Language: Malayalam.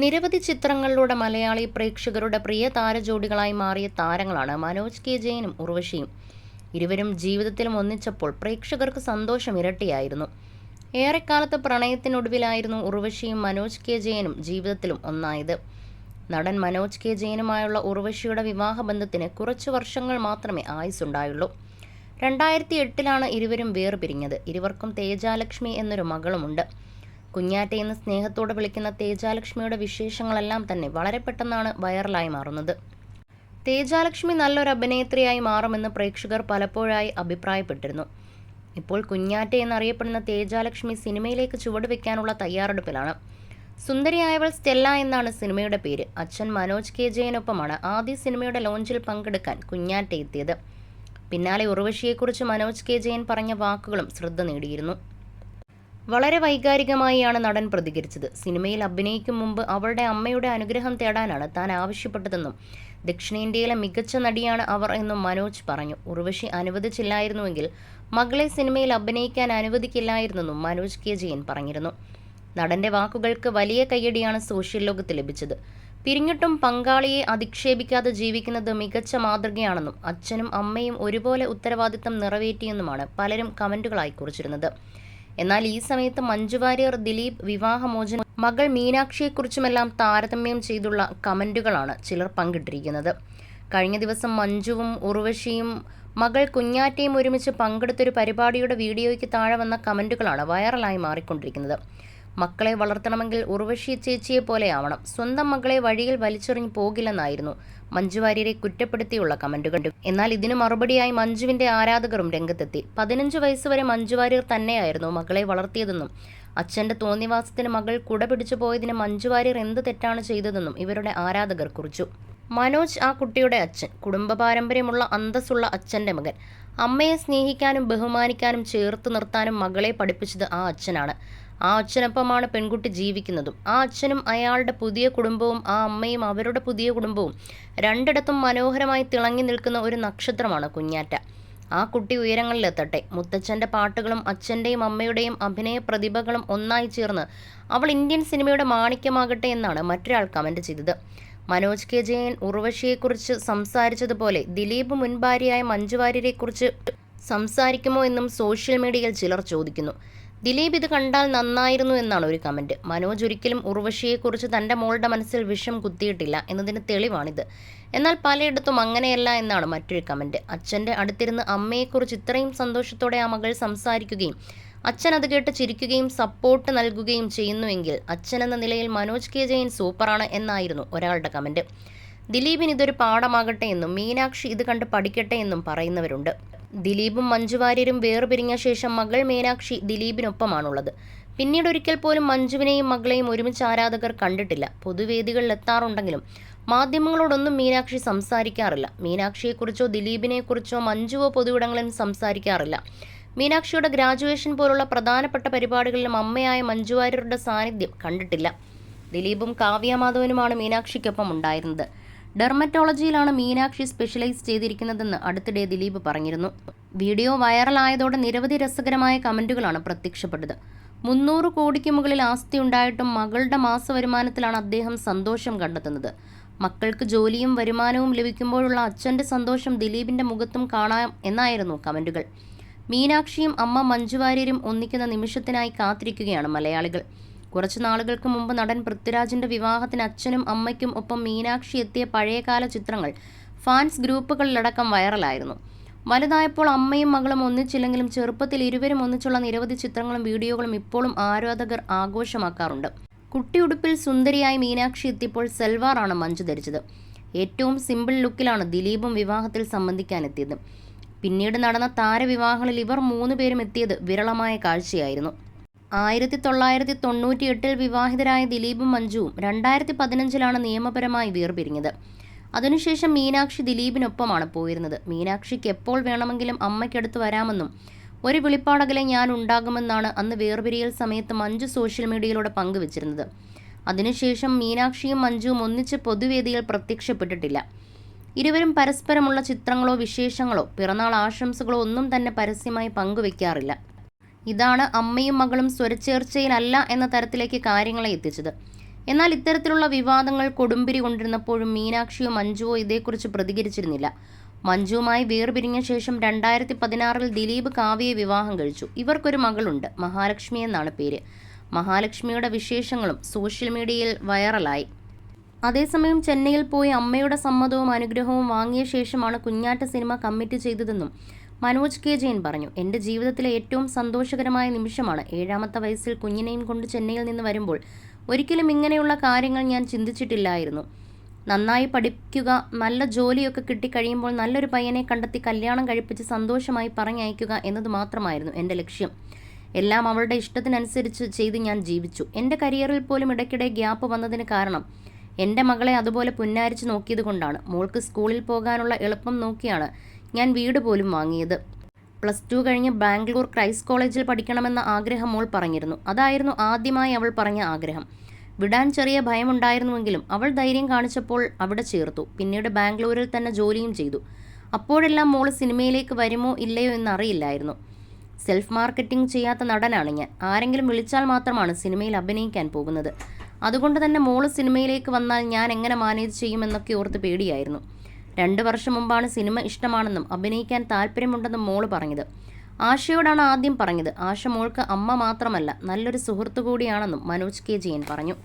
നിരവധി ചിത്രങ്ങളിലൂടെ മലയാളി പ്രേക്ഷകരുടെ പ്രിയ താരജോഡികളായി മാറിയ താരങ്ങളാണ് മനോജ് കെ ജയനും ഉർവശിയും. ഇരുവരും ജീവിതത്തിലും ഒന്നിച്ചപ്പോൾ പ്രേക്ഷകർക്ക് സന്തോഷം ഇരട്ടിയായിരുന്നു. ഏറെക്കാലത്ത് പ്രണയത്തിനൊടുവിലായിരുന്നു ഉർവശിയും മനോജ് കെ ജയനും ജീവിതത്തിലും ഒന്നായത്. നടൻ മനോജ് കെ ജയനുമായുള്ള ഉർവശിയുടെ വിവാഹബന്ധത്തിന് കുറച്ചു വർഷങ്ങൾ മാത്രമേ ആയുസുണ്ടായുള്ളൂ രണ്ടായിരത്തി എട്ടിലാണ് ഇരുവരും വേർപിരിഞ്ഞത്. ഇരുവർക്കും തേജാലക്ഷ്മി എന്നൊരു മകളുമുണ്ട്. കുഞ്ഞാറ്റ എന്ന് സ്നേഹത്തോടെ വിളിക്കുന്ന തേജാലക്ഷ്മിയുടെ വിശേഷങ്ങളെല്ലാം തന്നെ വളരെ പെട്ടെന്നാണ് വൈറലായി മാറുന്നത്. തേജാലക്ഷ്മി നല്ലൊരു അഭിനേത്രിയായി മാറുമെന്ന് പ്രേക്ഷകർ പലപ്പോഴായി അഭിപ്രായപ്പെട്ടിരുന്നു. ഇപ്പോൾ കുഞ്ഞാറ്റ എന്നറിയപ്പെടുന്ന തേജാലക്ഷ്മി സിനിമയിലേക്ക് ചുവടുവെക്കാനുള്ള തയ്യാറെടുപ്പിലാണ്. സുന്ദരിയായവൾ സ്റ്റെല്ല എന്നാണ് സിനിമയുടെ പേര്. അച്ഛൻ മനോജ് കെ ജയനൊപ്പമാണ് ആദ്യ സിനിമയുടെ ലോഞ്ചിൽ പങ്കെടുക്കാൻ കുഞ്ഞാറ്റ എത്തിയത്. പിന്നാലെ ഉർവശിയെക്കുറിച്ച് മനോജ് കെ ജയൻ പറഞ്ഞ വാക്കുകളും ശ്രദ്ധ നേടിയിരുന്നു. വളരെ വൈകാരികമായാണ് നടൻ പ്രതികരിച്ചത്. സിനിമയിൽ അഭിനയിക്കും മുമ്പ് അവളുടെ അമ്മയുടെ അനുഗ്രഹം തേടാനാണ് താൻ ആവശ്യപ്പെട്ടതെന്നും ദക്ഷിണേന്ത്യയിലെ മികച്ച നടിയാണ് അവർ എന്നും മനോജ് പറഞ്ഞു. ഉർവശി അനുവദിച്ചില്ലായിരുന്നുവെങ്കിൽ മകളെ സിനിമയിൽ അഭിനയിക്കാൻ അനുവദിക്കില്ലായിരുന്നെന്നും മനോജ് കെ. ജയൻ പറഞ്ഞിരുന്നു. നടന്റെ വാക്കുകൾക്ക് വലിയ കയ്യടിയാണ് സോഷ്യൽ ലോകത്ത് ലഭിച്ചത്. പിരിഞ്ഞിട്ടും പങ്കാളിയെ അധിക്ഷേപിക്കാതെ ജീവിക്കുന്നത് മികച്ച മാതൃകയാണെന്നും അച്ഛനും അമ്മയും ഒരുപോലെ ഉത്തരവാദിത്തം നിറവേറ്റിയെന്നുമാണ് പലരും കമന്റുകളായി കുറിച്ചിരുന്നത്. എന്നാൽ ഈ സമയത്ത് മഞ്ജു വാര്യർ ദിലീപ് വിവാഹമോചനം മകൾ മീനാക്ഷിയെക്കുറിച്ചുമെല്ലാം താരതമ്യം ചെയ്തുള്ള കമന്റുകളാണ് ചിലർ പങ്കിട്ടിരിക്കുന്നത്. കഴിഞ്ഞ ദിവസം മഞ്ജുവും ഉർവശിയും മകൾ കുഞ്ഞാറ്റയും ഒരുമിച്ച് പങ്കെടുത്തൊരു പരിപാടിയുടെ വീഡിയോയ്ക്ക് താഴെ വന്ന കമന്റുകളാണ് വൈറലായി മാറിക്കൊണ്ടിരിക്കുന്നത്. മക്കളെ വളർത്തണമെങ്കിൽ ഉർവശി ചേച്ചിയെ പോലെയാവണം സ്വന്തം മകളെ വഴിയിൽ വലിച്ചെറിഞ്ഞു പോകില്ലെന്നായിരുന്നു മഞ്ജു വാര്യരെ കുറ്റപ്പെടുത്തിയുള്ള കമന്റുകൾ. എന്നാൽ ഇതിനു മറുപടിയായി മഞ്ജുവിന്റെ ആരാധകരും രംഗത്തെത്തി. പതിനഞ്ച് വയസ്സുവരെ മഞ്ജു വാര്യർ തന്നെയായിരുന്നു മകളെ വളർത്തിയതെന്നും അച്ഛന്റെ തോന്നിവാസത്തിന് മകൾ കുട പിടിച്ചു പോയതിന് മഞ്ജു വാര്യർ എന്ത് തെറ്റാണ് ചെയ്തതെന്നും ഇവരുടെ ആരാധകർ കുറിച്ചു. മനോജ് ആ കുട്ടിയുടെ അച്ഛൻ. കുടുംബ പാരമ്പര്യമുള്ള അന്തസ്സുള്ള അച്ഛന്റെ മകൻ. അമ്മയെ സ്നേഹിക്കാനും ബഹുമാനിക്കാനും ചേർത്ത് നിർത്താനും മകളെ പഠിപ്പിച്ചത് ആ അച്ഛനാണ്. ആ അച്ഛനൊപ്പമാണ് പെൺകുട്ടി ജീവിക്കുന്നതും. ആ അച്ഛനും അയാളുടെ പുതിയ കുടുംബവും ആ അമ്മയും അവരുടെ പുതിയ കുടുംബവും രണ്ടിടത്തും മനോഹരമായി തിളങ്ങി നിൽക്കുന്ന ഒരു നക്ഷത്രമാണ് കുഞ്ഞാറ്റ. ആ കുട്ടി ഉയരങ്ങളിലെത്തട്ടെ. മുത്തച്ഛന്റെ പാട്ടുകളും അച്ഛന്റെയും അമ്മയുടെയും അഭിനയ പ്രതിഭകളും ഒന്നായി ചേർന്ന് അവൾ ഇന്ത്യൻ സിനിമയുടെ മാണിക്യമാകട്ടെ എന്നാണ് മറ്റൊരാൾ കമന്റ് ചെയ്തത്. മനോജ് കെ. ജയൻ ഉർവശിയെക്കുറിച്ച് സംസാരിച്ചതുപോലെ ദിലീപ് മുൻ മഞ്ജുവാര്യരെക്കുറിച്ച് മഞ്ജു വാര്യരെക്കുറിച്ച് സംസാരിക്കുമോ എന്നും സോഷ്യൽ മീഡിയയിൽ ചിലർ ചോദിക്കുന്നു. ദിലീപ് ഇത് കണ്ടാൽ നന്നായിരുന്നു എന്നാണ് ഒരു കമന്റ് മനോജ് ഒരിക്കലും ഉർവശിയെക്കുറിച്ച് തന്റെ മോളുടെ മനസ്സിൽ വിഷം കുത്തിയിട്ടില്ല എന്നതിന് തെളിവാണിത്. എന്നാൽ പലയിടത്തും അങ്ങനെയല്ല എന്നാണ് മറ്റൊരു കമന്റ് അച്ഛന്റെ അടുത്തിരുന്ന് അമ്മയെക്കുറിച്ച് ഇത്രയും സന്തോഷത്തോടെ ആ മകൾ സംസാരിക്കുകയും അച്ഛൻ അത് കേട്ട് ചിരിക്കുകയും സപ്പോർട്ട് നൽകുകയും ചെയ്യുന്നുവെങ്കിൽ അച്ഛൻ എന്ന നിലയിൽ മനോജ് കെ ജയൻ സൂപ്പറാണ് എന്നായിരുന്നു ഒരാളുടെ കമന്റ് ദിലീപിന് ഇതൊരു പാഠമാകട്ടെ എന്നും മീനാക്ഷി ഇത് കണ്ട് പഠിക്കട്ടെ എന്നും പറയുന്നവരുണ്ട്. ദിലീപും മഞ്ജു വാര്യരും വേർപിരിഞ്ഞ ശേഷം മകൾ മീനാക്ഷി ദിലീപിനൊപ്പമാണുള്ളത്. പിന്നീട് ഒരിക്കൽ പോലും മഞ്ജുവിനെയും മകളെയും ഒരുമിച്ച് ആരാധകർ കണ്ടിട്ടില്ല. പൊതുവേദികളിൽ എത്താറുണ്ടെങ്കിലും മാധ്യമങ്ങളോടൊന്നും മീനാക്ഷി സംസാരിക്കാറില്ല. മീനാക്ഷിയെക്കുറിച്ചോ ദിലീപിനെക്കുറിച്ചോ മഞ്ജുവോ പൊതുവിടങ്ങളിൽ സംസാരിക്കാറില്ല. മീനാക്ഷിയുടെ ഗ്രാജുവേഷൻ പോലുള്ള പ്രധാനപ്പെട്ട പരിപാടികളിലും അമ്മയായ മഞ്ജുവാര്യരുടെ സാന്നിധ്യം കണ്ടിട്ടില്ല. ദിലീപും കാവ്യ മാധവനുമാണ് മീനാക്ഷിക്കൊപ്പം ഉണ്ടായിരുന്നത്. ഡെർമറ്റോളജിയിലാണ് മീനാക്ഷി സ്പെഷ്യലൈസ് ചെയ്തിരിക്കുന്നതെന്ന് അടുത്തിടെ ദിലീപ് പറഞ്ഞിരുന്നു. വീഡിയോ വൈറലായതോടെ നിരവധി രസകരമായ കമന്റുകളാണ് പ്രത്യക്ഷപ്പെട്ടത്. മുന്നൂറ് കോടിക്ക് മുകളിൽ ആസ്തി ഉണ്ടായിട്ടും മകളുടെ മാസ വരുമാനത്തിലാണ് അദ്ദേഹം സന്തോഷം കണ്ടെത്തുന്നത്. മക്കൾക്ക് ജോലിയും വരുമാനവും ലഭിക്കുമ്പോഴുള്ള അച്ഛന്റെ സന്തോഷം ദിലീപിന്റെ മുഖത്തും കാണാം എന്നായിരുന്നു കമന്റുകൾ. മീനാക്ഷിയും അമ്മ മഞ്ജുവാര്യരും ഒന്നിക്കുന്ന നിമിഷത്തിനായി കാത്തിരിക്കുകയാണ് മലയാളികൾ. കുറച്ചു നാളുകൾക്ക് മുമ്പ് നടൻ പൃഥ്വിരാജിന്റെ വിവാഹത്തിന് അച്ഛനും അമ്മയ്ക്കും ഒപ്പം മീനാക്ഷി എത്തിയ പഴയകാല ചിത്രങ്ങൾ ഫാൻസ് ഗ്രൂപ്പുകളിലടക്കം വൈറലായിരുന്നു. വലുതായപ്പോൾ അമ്മയും മകളും ഒന്നിച്ചില്ലെങ്കിലും ചെറുപ്പത്തിൽ ഇരുവരും ഒന്നിച്ചുള്ള നിരവധി ചിത്രങ്ങളും വീഡിയോകളും ഇപ്പോഴും ആരാധകർ ആഘോഷമാക്കാറുണ്ട്. കുട്ടിയുടുപ്പിൽ സുന്ദരിയായി മീനാക്ഷി എത്തിയപ്പോൾ സെൽവാറാണ് മഞ്ജു ധരിച്ചത്. ഏറ്റവും സിമ്പിൾ ലുക്കിലാണ് ദിലീപും വിവാഹത്തിൽ സംബന്ധിക്കാനെത്തിയത്. പിന്നീട് നടന്ന താരവിവാഹങ്ങളിൽ ഇവർ മൂന്നുപേരും എത്തിയത് വിരളമായ കാഴ്ചയായിരുന്നു. ആയിരത്തി തൊള്ളായിരത്തി തൊണ്ണൂറ്റി എട്ടിൽ വിവാഹിതരായ ദിലീപും മഞ്ജുവും രണ്ടായിരത്തി പതിനഞ്ചിലാണ് നിയമപരമായി വേർപിരിഞ്ഞത്. അതിനുശേഷം മീനാക്ഷി ദിലീപിനൊപ്പമാണ് പോയിരുന്നത്. മീനാക്ഷിക്ക് എപ്പോൾ വേണമെങ്കിലും അമ്മയ്ക്കടുത്ത് വരാമെന്നും ഒരു വിളിപ്പാടകലെ ഞാൻ ഉണ്ടാകുമെന്നാണ് അന്ന് വേർപിരിയൽ സമയത്ത് മഞ്ജു സോഷ്യൽ മീഡിയയിലൂടെ പങ്കുവച്ചിരുന്നത്. അതിനുശേഷം മീനാക്ഷിയും മഞ്ജുവും ഒന്നിച്ച് പൊതുവേദിയിൽ പ്രത്യക്ഷപ്പെട്ടിട്ടില്ല. ഇരുവരും പരസ്പരമുള്ള ചിത്രങ്ങളോ വിശേഷങ്ങളോ പിറന്നാൾ ആശംസകളോ ഒന്നും തന്നെ പരസ്യമായി പങ്കുവെക്കാറില്ല. ഇതാണ് അമ്മയും മകളും സ്വരച്ചേർച്ചയിലല്ല എന്ന തരത്തിലേക്ക് കാര്യങ്ങളെ എത്തിച്ചത്. എന്നാൽ ഇത്തരത്തിലുള്ള വിവാദങ്ങൾ കൊടുമ്പിരി കൊണ്ടിരുന്നപ്പോഴും മീനാക്ഷിയോ മഞ്ജുവോ ഇതേക്കുറിച്ച് പ്രതികരിച്ചിരുന്നില്ല. മഞ്ജുവുമായി വേർപിരിഞ്ഞ ശേഷം രണ്ടായിരത്തി പതിനാറിൽ ദിലീപ് കാവ്യയെ വിവാഹം കഴിച്ചു. ഇവർക്കൊരു മകളുണ്ട്. മഹാലക്ഷ്മി എന്നാണ് പേര്. മഹാലക്ഷ്മിയുടെ വിശേഷങ്ങളും സോഷ്യൽ മീഡിയയിൽ വൈറലായി. അതേസമയം ചെന്നൈയിൽ പോയി അമ്മയുടെ സമ്മതവും അനുഗ്രഹവും വാങ്ങിയ ശേഷമാണ് കുഞ്ഞാറ്റ സിനിമ കമ്മിറ്റ് ചെയ്തതെന്നും മനോജ് കെ. ജെയിൻ പറഞ്ഞു എന്റെ ജീവിതത്തിലെ ഏറ്റവും സന്തോഷകരമായ നിമിഷമാണ് ഏഴാമത്തെ വയസ്സിൽ കുഞ്ഞിനെയും കൊണ്ട് ചെന്നൈയിൽ നിന്ന് വരുമ്പോൾ. ഒരിക്കലും ഇങ്ങനെയുള്ള കാര്യങ്ങൾ ഞാൻ ചിന്തിച്ചിട്ടില്ലായിരുന്നു. നന്നായി പഠിക്കുക നല്ല ജോലിയൊക്കെ കിട്ടിക്കഴിയുമ്പോൾ നല്ലൊരു പയ്യനെ കണ്ടെത്തി കല്യാണം കഴിപ്പിച്ച് സന്തോഷമായി പറഞ്ഞയക്കുക എന്നത് മാത്രമായിരുന്നു എന്റെ ലക്ഷ്യം. എല്ലാം അവളുടെ ഇഷ്ടത്തിനനുസരിച്ച് ചെയ്ത് ഞാൻ ജീവിച്ചു. എന്റെ കരിയറിൽ പോലും ഇടയ്ക്കിടെ ഗ്യാപ്പ് വന്നതിന് കാരണം എന്റെ മകളെ അതുപോലെ പുന്നാരിച്ച് നോക്കിയത് കൊണ്ടാണ് മോൾക്ക് സ്കൂളിൽ പോകാനുള്ള എളുപ്പം നോക്കിയാണ്. ഞാൻ വീട് പോലും വാങ്ങിയത്. പ്ലസ് ടു കഴിഞ്ഞ് ബാംഗ്ലൂർ ക്രൈസ്റ്റ് കോളേജിൽ പഠിക്കണമെന്ന ആഗ്രഹം മോൾ പറഞ്ഞിരുന്നു. അതായിരുന്നു ആദ്യമായി അവൾ പറഞ്ഞ ആഗ്രഹം. വിടാൻ ചെറിയ ഭയമുണ്ടായിരുന്നുവെങ്കിലും അവൾ ധൈര്യം കാണിച്ചപ്പോൾ അവിടെ ചേർത്തു. പിന്നീട് ബാംഗ്ലൂരിൽ തന്നെ ജോലിയും ചെയ്തു. അപ്പോഴെല്ലാം മോൾ സിനിമയിലേക്ക് വരുമോ ഇല്ലയോ എന്ന് അറിയില്ലായിരുന്നു. സെൽഫ് മാർക്കറ്റിംഗ് ചെയ്യാത്ത നടനാണ് ഞാൻ. ആരെങ്കിലും വിളിച്ചാൽ മാത്രമാണ് സിനിമയിൽ അഭിനയിക്കാൻ പോകുന്നത്. അതുകൊണ്ട് തന്നെ മോൾ സിനിമയിലേക്ക് വന്നാൽ ഞാൻ എങ്ങനെ മാനേജ് ചെയ്യുമെന്നൊക്കെ ഓർത്ത് പേടിയായിരുന്നു. രണ്ട് വർഷം മുമ്പാണ് സിനിമ ഇഷ്ടമാണെന്നും അഭിനയിക്കാൻ താല്പര്യമുണ്ടെന്നും മോൾ പറഞ്ഞത്. ആശയോടാണ് ആദ്യം പറഞ്ഞത്. ആശ മോൾക്ക് അമ്മ മാത്രമല്ല നല്ലൊരു സുഹൃത്തു കൂടിയാണെന്നും മനോജ് കെ ജയൻ പറഞ്ഞു.